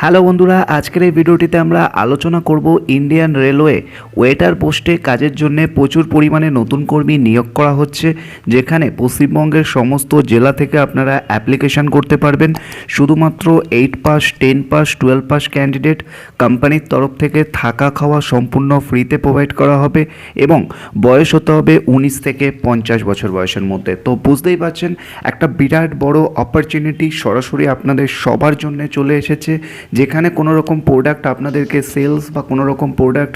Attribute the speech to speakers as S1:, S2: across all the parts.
S1: Hello বন্ধুরা, আজকের এই ভিডিওটিতে আমরা আলোচনা করব ইন্ডিয়ান রেলওয়ে ওয়েটার পোস্টে কাজের জন্য প্রচুর পরিমাণে নতুন কর্মী নিয়োগ করা হচ্ছে, যেখানে পশ্চিমবঙ্গের সমস্ত জেলা থেকে আপনারা অ্যাপ্লিকেশন করতে পারবেন। শুধুমাত্র eight pass, ten pass, twelve pass candidate কোম্পানির তরফ থেকে থাকা খাওয়া সম্পূর্ণ ফ্রিতে প্রোভাইড করা হবে এবং বয়স হতে হবে উনিশ থেকে পঞ্চাশ বছর বয়সের মধ্যে। তো বুঝতেই পারছেন, একটা বিরাট বড় অপরচুনিটি সরাসরি আপনাদের সবার জন্য চলে এসেছে। যেখানে কোনো রকম প্রোডাক্ট আপনাদেরকে সেলস বা কোনো রকম প্রোডাক্ট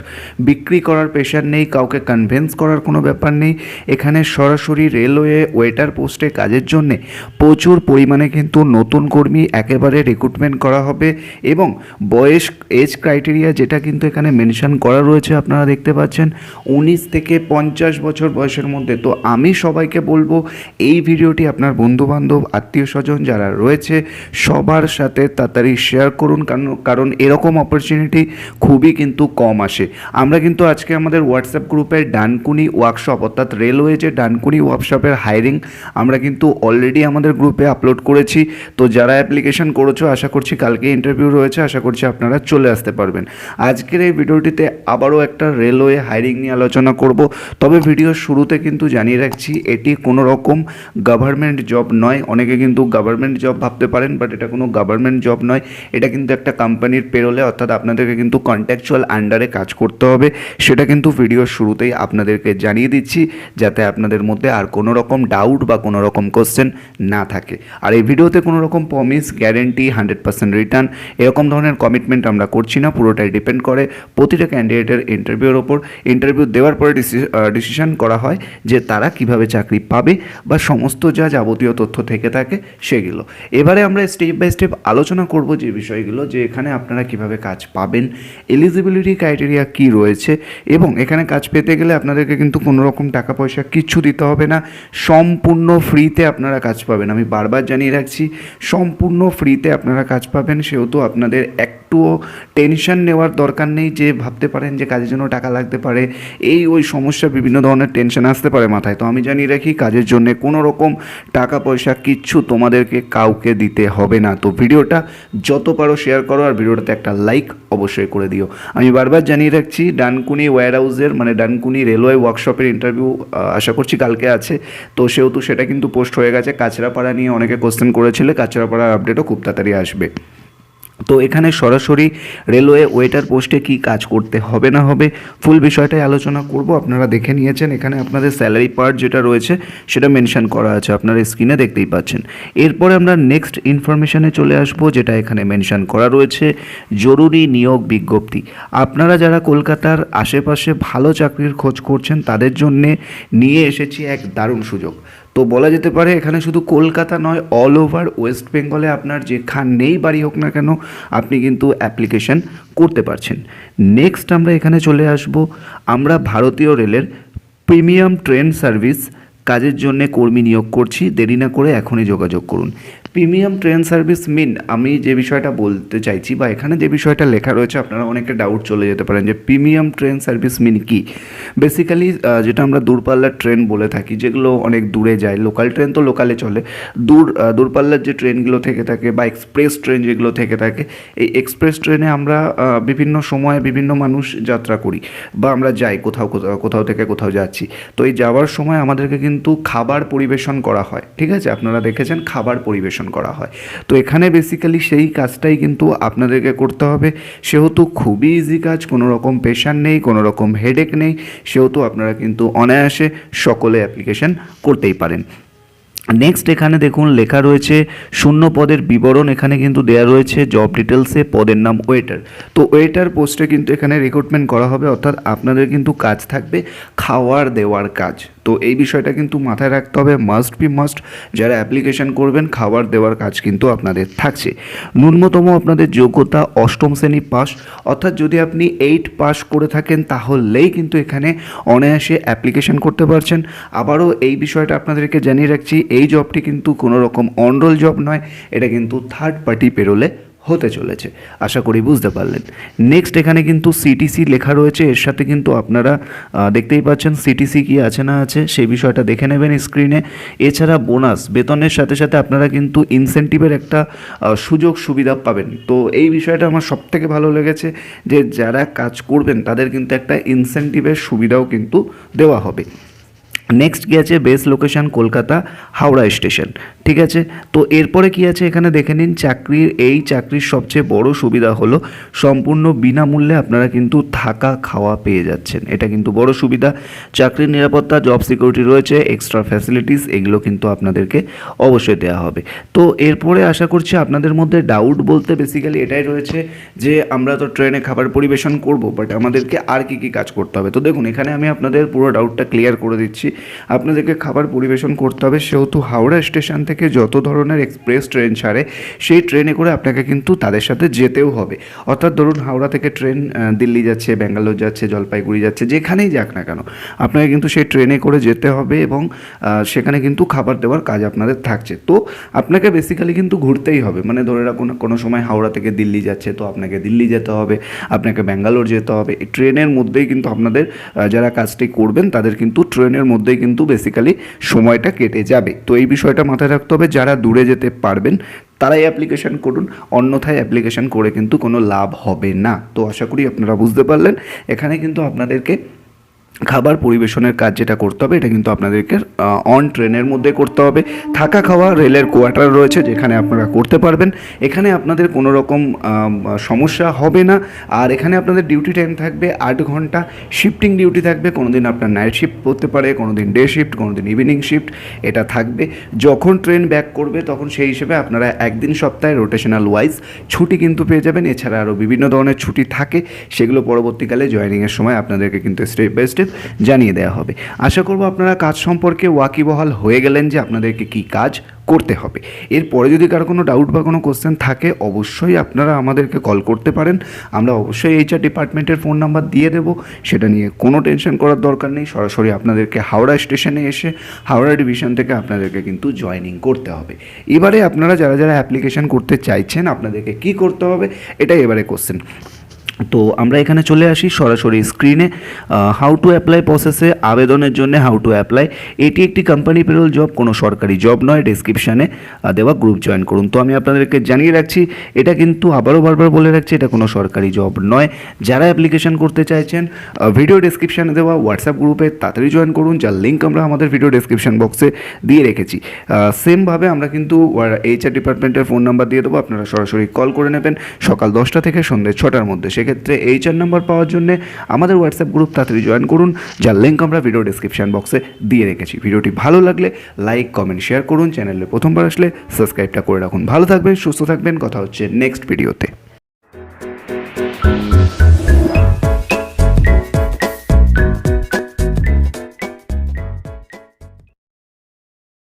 S1: বিক্রি করার প্রেশার নেই, কাউকে কনভেন্স করার কোনো ব্যাপার নেই। এখানে সরাসরি রেলওয়ে ওয়েটার পোস্টে কাজের জন্যে প্রচুর পরিমাণে কিন্তু নতুন কর্মী একেবারে রিক্রুটমেন্ট করা হবে এবং বয়স এজ ক্রাইটেরিয়া যেটা কিন্তু এখানে মেনশন করা রয়েছে আপনারা দেখতে পাচ্ছেন, উনিশ থেকে পঞ্চাশ বছর বয়সের মধ্যে। তো আমি সবাইকে বলব, এই ভিডিওটি আপনার বন্ধুবান্ধব, আত্মীয় স্বজন যারা রয়েছে, সবার সাথে তাড়াতাড়ি শেয়ার করুন। কারণ কারণ এরকম অপরচুনিটি খুবই কিন্তু কম আসে। আমরা কিন্তু আজকে আমাদের হোয়াটসঅ্যাপ গ্রুপের ডানকুনি ওয়ার্কশপ অর্থাৎ রেলওয়ে যে ডানকুনি ওয়ার্কশপের হায়ারিং আমরা কিন্তু অলরেডি আমাদের গ্রুপে আপলোড করেছি। তো যারা অ্যাপ্লিকেশন করেছ, আশা করছি কালকে ইন্টারভিউ রয়েছে, আশা করছি আপনারা চলে আসতে পারবেন। আজকের এই ভিডিওটিতে আবারও একটা রেলওয়ে হায়ারিং নিয়ে আলোচনা করব। তবে ভিডিওর শুরুতে কিন্তু জানিয়ে রাখছি, এটি কোনো রকম গভর্নমেন্ট জব নয়। অনেকে কিন্তু গভর্নমেন্ট জব ভাবতে পারেন বাট এটা কোনো গভর্নমেন্ট জব নয়। এটা কিন্তু একটা কোম্পানির পেরোলে অর্থাৎ আপনাদেরকে কিন্তু কন্ট্যাকচুয়াল আন্ডারে কাজ করতে হবে, সেটা কিন্তু ভিডিওর শুরুতেই আপনাদেরকে জানিয়ে দিচ্ছি, যাতে আপনাদের মধ্যে আর কোনো রকম ডাউট বা কোনো রকম কোশ্চেন না থাকে। আর এই ভিডিওতে কোনো রকম promise guarantee hundred percent return এরকম ধরনের কমিটমেন্ট আমরা করছি না, পুরোটাই ডিপেন্ড করে প্রতিটা ক্যান্ডিডেটের ইন্টারভিউর ওপর। ইন্টারভিউ দেওয়ার পরে ডিসিশন করা হয় যে তারা কীভাবে চাকরি পাবে বা সমস্ত যা যাবতীয় তথ্য থেকে থাকে, সেগুলো। এবারে আমরা স্টেপ বাই স্টেপ আলোচনা করব যে বিষয়গুলো যে এখানে আপনারা কীভাবে কাজ পাবেন এলিজিবিলিটি ক্রাইটেরিয়া কি রয়েছে এবং এখানে কাজ পেতে গেলে আপনাদেরকে কিন্তু কোনো রকম টাকা পয়সা কিচ্ছু দিতে হবে না, সম্পূর্ণ ফ্রিতে আপনারা কাজ পাবেন। আমি বারবার জানিয়ে রাখছি, সম্পূর্ণ ফ্রিতে আপনারা কাজ পাবেন, সেহেতু আপনাদের একটুও টেনশন নেওয়ার দরকার নেই যে ভাবতে পারেন যে কাজের জন্য টাকা লাগতে পারে, এই ওই সমস্যা বিভিন্ন ধরনের টেনশন আসতে পারে মাথায়। তো আমি জানিয়ে রাখি, কাজের জন্য কোনো রকম টাকা পয়সা কিচ্ছু তোমাদেরকে কাউকে দিতে হবে না। তো ভিডিওটা যত পারো শেয়ার করো আর ভিডিওটাতে একটা লাইক অবশ্যই করে দিও। আমি বারবার জানিয়ে রাখছি, ডানকুনি ওয়্যার হাউসের মানে ডানকুনি রেলওয়ে ওয়ার্কশপের ইন্টারভিউ আশা করছি কালকে আছে। তো সেহেতু সেটা কিন্তু পোস্ট হয়ে গেছে। কাছড়াপাড়া নিয়ে অনেকে কোশ্চেন করেছিলে কাছড়াপাড়ার আপডেটও খুব তাড়াতাড়ি আসবে। তো এখানে সরাসরি রেলওয়ে ওয়েটার পোস্টে কি কাজ করতে হবে না হবে ফুল বিষয়টাই আলোচনা করব। আপনারা দেখে নিয়েছেন, এখানে আপনাদের স্যালারি পার্ট যেটা রয়েছে সেটা মেনশন করা আছে আপনারা স্ক্রিনে দেখতেই পাচ্ছেন। এরপরে আমরা নেক্সট ইনফরমেশনে চলে আসব যেটা এখানে মেনশন করা রয়েছে, জরুরি নিয়োগ বিজ্ঞপ্তি। আপনারা যারা কলকাতার আশেপাশে ভালো চাকরির খোঁজ করছেন তাদের জন্যে নিয়ে এসেছি এক দারুণ সুযোগ। তো বলা যেতে পারে এখানে শুধু কলকাতা নয় অল ওভার ওয়েস্ট বেঙ্গলে আপনার যেখানেই বাড়ি হোক না কেন, আপনি কিন্তু অ্যাপ্লিকেশান করতে পারছেন। নেক্সট আমরা এখানে চলে আসব। আমরা ভারতীয় রেলের প্রিমিয়াম ট্রেন সার্ভিস কাজের জন্য কর্মী নিয়োগ করছি। দেরি না করে এখনই যোগাযোগ করুন। প্রিমিয়াম ট্রেন সার্ভিস মিন, আমি যে বিষয়টা বলতে চাইছি বা এখানে যে বিষয়টা লেখা রয়েছে, আপনারা অনেকে ডাউট চলে যেতে পারেন যে প্রিমিয়াম ট্রেন সার্ভিস মিন কি? বেসিক্যালি যেটা আমরা দূরপাল্লার ট্রেন বলে থাকি, যেগুলো অনেক দূরে যায় লোকাল ট্রেন তো লোকালে চলে। দূর দূরপাল্লার যে ট্রেনগুলো থেকে থাকে বা এক্সপ্রেস ট্রেন যেগুলো থেকে থাকে, এই এক্সপ্রেস ট্রেনে আমরা বিভিন্ন সময়ে বিভিন্ন মানুষ যাত্রা করি বা আমরা যাই কোথাও কোথাও কোথাও থেকে কোথাও যাচ্ছি। তো এই যাওয়ার সময় আমাদেরকে কিন্তু খাবার পরিবেশন করা হয়, ঠিক আছে? আপনারা দেখেছেন খাবার পরিবেশন। করা হয়। তো এখানে বেসিক্যালি সেই কাজটাই কিন্তু আপনাদেরকে করতে হবে। সেহেতু খুবই ইজি কাজ, কোনো রকম প্রেশার নেই, কোনো রকম হেডেক নেই। সেহেতু আপনারা কিন্তু অনায়াসে সকলে অ্যাপ্লিকেশন করতেই পারেন। নেক্সট এখানে দেখুন লেখা রয়েছে, শূন্য পদের বিবরণ এখানে কিন্তু দেয়া রয়েছে জব ডিটেলসে পদের নাম ওয়েটার তো ওয়েটার পোস্টে কিন্তু এখানে রিক্রুটমেন্ট করা হবে, অর্থাৎ আপনাদের কিন্তু কাজ থাকবে খাওয়ার দেওয়ার কাজ। তো এই বিষয়টা কিন্তু মাথায় রাখতে হবে মাস্ট বি মাস্ট যারা অ্যাপ্লিকেশন করবেন খাবার দেওয়ার কাজ কিন্তু আপনাদের থাকছে। ন্যূনতম আপনাদের যোগ্যতা অষ্টম শ্রেণি পাস অর্থাৎ যদি আপনি এইট পাস করে থাকেন, তাহলেই কিন্তু এখানে অনায়াসে অ্যাপ্লিকেশন করতে পারছেন। আবারও এই বিষয়টা আপনাদেরকে জানিয়ে রাখছি এই জবটি কিন্তু কোনো রকম অনরোল জব নয়, এটা কিন্তু থার্ড পার্টি পেরোলে হতে চলেছে। আশা করি বুঝতে পারলেন। নেক্সট এখানে কিন্তু সিটিসি লেখা রয়েছে, এর সাথে কিন্তু আপনারা দেখতেই পাচ্ছেন সিটিসি কি আছে না আছে, সেই বিষয়টা দেখে নেবেন স্ক্রিনে এছাড়া বোনাস বেতনের সাথে সাথে আপনারা কিন্তু ইনসেন্টিভের একটা সুযোগ সুবিধা পাবেন। তো এই বিষয়টা আমার সব থেকে ভালো লেগেছে যে যারা কাজ করবেন, তাদের কিন্তু একটা ইনসেন্টিভের সুবিধাও কিন্তু দেওয়া হবে। নেক্সট কি আছে base location Kolkata, Howrah station ঠিক আছে? তো এরপরে কি আছে? এখানে দেখে নিন, চাকরির, এই চাকরির সবচেয়ে বড় সুবিধা হলো, সম্পূর্ণ বিনামূল্যে আপনারা কিন্তু থাকা খাওয়া পেয়ে যাচ্ছেন। এটা কিন্তু বড় সুবিধা। চাকরির নিরাপত্তা জব সিকিউরিটি রয়েছে এক্সট্রা ফ্যাসিলিটিস এগুলো কিন্তু আপনাদেরকে অবশ্যই দেওয়া হবে। তো এরপরে আশা করছি আপনাদের মধ্যে ডাউট বলতে বেসিক্যালি এটাই রয়েছে যে, আমরা তো ট্রেনে খাবার পরিবেশন করব বাট আমাদেরকে আর কি কি কাজ করতে হবে? তো দেখুন, এখানে আমি আপনাদের পুরো ডাউটটা ক্লিয়ার করে দিচ্ছি। আপনাদেরকে খাবার পরিবেশন করতে হবে। সেহেতু হাওড়া স্টেশন থেকে যত ধরনের এক্সপ্রেস ট্রেন ছাড়ে, সেই ট্রেনে করে আপনাকে কিন্তু তাদের সাথে যেতেও হবে। অর্থাৎ ধরুন হাওড়া থেকে ট্রেন দিল্লি যাচ্ছে, ব্যাঙ্গালোর যাচ্ছে, জলপাইগুড়ি যাচ্ছে, যেখানেই যাক না কেন, আপনাকে কিন্তু সেই ট্রেনে করে যেতে হবে এবং সেখানে কিন্তু খাবার দেওয়ার কাজ আপনাদের থাকছে। তো আপনাকে বেসিক্যালি কিন্তু ঘুরতেই হবে। মানে ধরে রাখুন, কোনো সময় হাওড়া থেকে দিল্লি যাচ্ছে, তো আপনাকে দিল্লি যেতে হবে, আপনাকে ব্যাঙ্গালোর যেতে হবে। ট্রেনের মধ্যেই কিন্তু আপনাদের যারা কাজটি করবেন, তাদের কিন্তু ট্রেনের মধ্যেই কিন্তু বেসিক্যালি সময়টা কেটে যাবে। তো এই বিষয়টা মাথায় রাখতে হবে, যারা দূরে যেতে পারবেন, তারাই অ্যাপ্লিকেশান করুন, অন্যথায় অ্যাপ্লিকেশান করে কিন্তু কোনো লাভ হবে না। তো আশা করি আপনারা বুঝতে পারলেন। এখানে কিন্তু আপনাদেরকে খাবার পরিবেশনের কাজ যেটা করতে হবে, এটা কিন্তু আপনাদেরকে অন ট্রেনের মধ্যে করতে হবে। থাকা খাওয়া, রেলের কোয়ার্টার রয়েছে, যেখানে আপনারা করতে পারবেন। এখানে আপনাদের কোনো রকম সমস্যা হবে না। আর এখানে আপনাদের ডিউটি টাইম থাকবে আট ঘণ্টা। শিফটিং ডিউটি থাকবে কোনো দিন আপনার নাইট শিফট করতে পারে কোনো দিন ডে শিফট কোনো দিন ইভিনিং শিফট এটা থাকবে। যখন ট্রেন ব্যাক করবে, তখন সেই হিসেবে আপনারা একদিন সপ্তাহে রোটেশনাল ওয়াইজ ছুটি কিন্তু পেয়ে যাবেন। এছাড়া আরও বিভিন্ন ধরনের ছুটি থাকে, সেগুলো পরবর্তীকালে জয়েনিংয়ের সময় আপনাদেরকে কিন্তু স্টেপ বাই স্টেপ জানিয়ে দেওয়া হবে। আশা করব আপনারা কাজ সম্পর্কে ওয়াকিবহাল হয়ে গেলেন যে আপনাদেরকে কি কাজ করতে হবে। এরপরে যদি কারও কোনো ডাউট বা কোনো কোশ্চেন থাকে, অবশ্যই আপনারা আমাদেরকে কল করতে পারেন। আমরা অবশ্যই এইচআর ডিপার্টমেন্টের ফোন নাম্বার দিয়ে দেবো। সেটা নিয়ে কোনো টেনশন করার দরকার নেই। সরাসরি আপনাদেরকে হাওড়া স্টেশনে এসে হাওড়া ডিভিশন থেকে আপনাদেরকে কিন্তু জয়েনিং করতে হবে। এবারে আপনারা যারা যারা অ্যাপ্লিকেশন করতে চাইছেন, আপনাদেরকে কি করতে হবে? এটাই এবারে কোশ্চেন তো আমরা এখানে চলে আসি সরাসরি স্ক্রিনে হাউ টু অ্যাপ্লাই প্রসেসে আবেদনের জন্য হাউ টু অ্যাপ্লাই এটি একটি কোম্পানি পেরোল জব কোনো সরকারি জব নয় ডিসক্রিপশানে দেওয়া গ্রুপ জয়েন করুন। তো আমি আপনাদেরকে জানিয়ে রাখছি, এটা কিন্তু আবারও বারবার বলে রাখছি, এটা কোনো সরকারি জব নয়। যারা অ্যাপ্লিকেশন করতে চাইছেন ভিডিও ডিসক্রিপশানে দেওয়া হোয়াটসঅ্যাপ গ্রুপে তাড়াতাড়ি জয়েন করুন, যার লিঙ্ক আমরা আমাদের ভিডিও ডিসক্রিপশান বক্সে দিয়ে রেখেছি। সেমভাবে আমরা কিন্তু এইচআর ডিপার্টমেন্টের ফোন নাম্বার দিয়ে দেবো, আপনারা সরাসরি কল করে নেবেন সকাল দশটা থেকে সন্ধ্যে ছটার মধ্যে। সেক্ষেত্রে এইচআর নাম্বার পাওয়ার জন্য আমাদের হোয়াটসঅ্যাপ গ্রুপ তাড়াতাড়ি জয়েন করুন, যার লিঙ্ক আমরা ভিডিও ডিসক্রিপশান বক্সে দিয়ে রেখেছি। ভিডিওটি ভালো লাগলে লাইক কমেন্ট শেয়ার করুন চ্যানেলে প্রথমবার আসলে সাবস্ক্রাইবটা করে রাখুন। ভালো থাকবেন, সুস্থ থাকবেন, কথা হচ্ছে নেক্সট ভিডিওতে